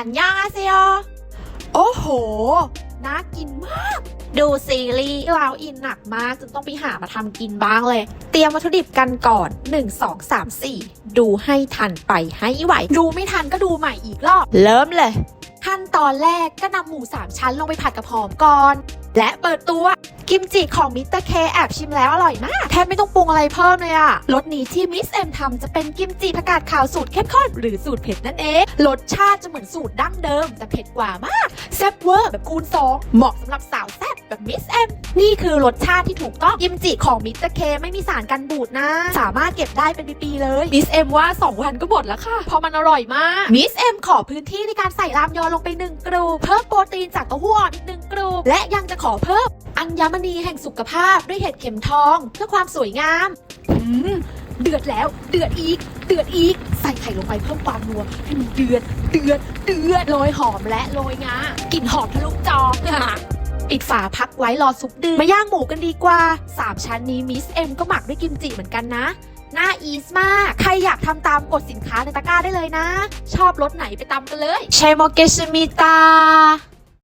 อันยองอาเซโยโอ้โห น่ากินมาก ดูซีรีส์เราอินหนักมากจนต้องไปหามาทำกินบ้างเลย เตรียมวัตถุดิบกันก่อน 1 2 3 4 ดูให้ทันไปให้ไหว ดูไม่ทันก็ดูใหม่อีกรอบ เริ่มเลย ขั้นตอนแรกก็นำหมู3ชั้นลงไปผัดกระหอมก่อน และเปิดตัวกิมจิของมิสเตอร์เคแอบชิมแล้วอร่อยมากแทบไม่ต้องปรุงอะไรเพิ่มเลยอะรสนี้ที่มิสเอ็มทำจะเป็นกิมจิผักกาดขาวสูตรเข้มข้นหรือสูตรเผ็ดนั่นเองรสชาติจะเหมือนสูตรดั้งเดิม แต่เผ็ดกว่ามากแซ่บเวอร์แบบคูณ2เหมาะสำหรับสาว แบบมิสเอ็มนี่คือรสชาติที่ถูกต้องกิมจิของมิสเตอร์เคไม่มีสารกันบูดนะ สามารถเก็บได้เป็นปีๆเลยมิสเอ็มว่า 2 วันก็หมดแล้วค่ะ เพราะมันอร่อยมากมิสเอ็มขอพื้นที่ในการใส่รามยอนลงไป1กรูเพิ่มโปรตีนจากเต้าหู้อ่อนอีก1กรูและยังจะขอเพิ่ม อัญมณีแห่งสุขภาพด้วยเห็ดเข็มทอง เพื่อความสวยงามอืมเดือดแล้วเดือดอีก เดือดอีก ใส่ไข่ลงไปเพิ่มความนัวให้มันเดือดเดือดเดือดโรยหอมและโรยงากลิ่นหอมทะลุจอ ปิดฝาพักไว้รอซุปเดือดมาย่างหมูกันดีกว่า 3 ชั้นนี้มิสเอ็มก็หมักด้วยกิมจิเหมือนกันนะน่าอีสมาก ใครอยากทำตามกดสินค้าในตะกร้าได้เลยนะ ชอบรสไหนไปตามกันเลยเชโมเกชมิตา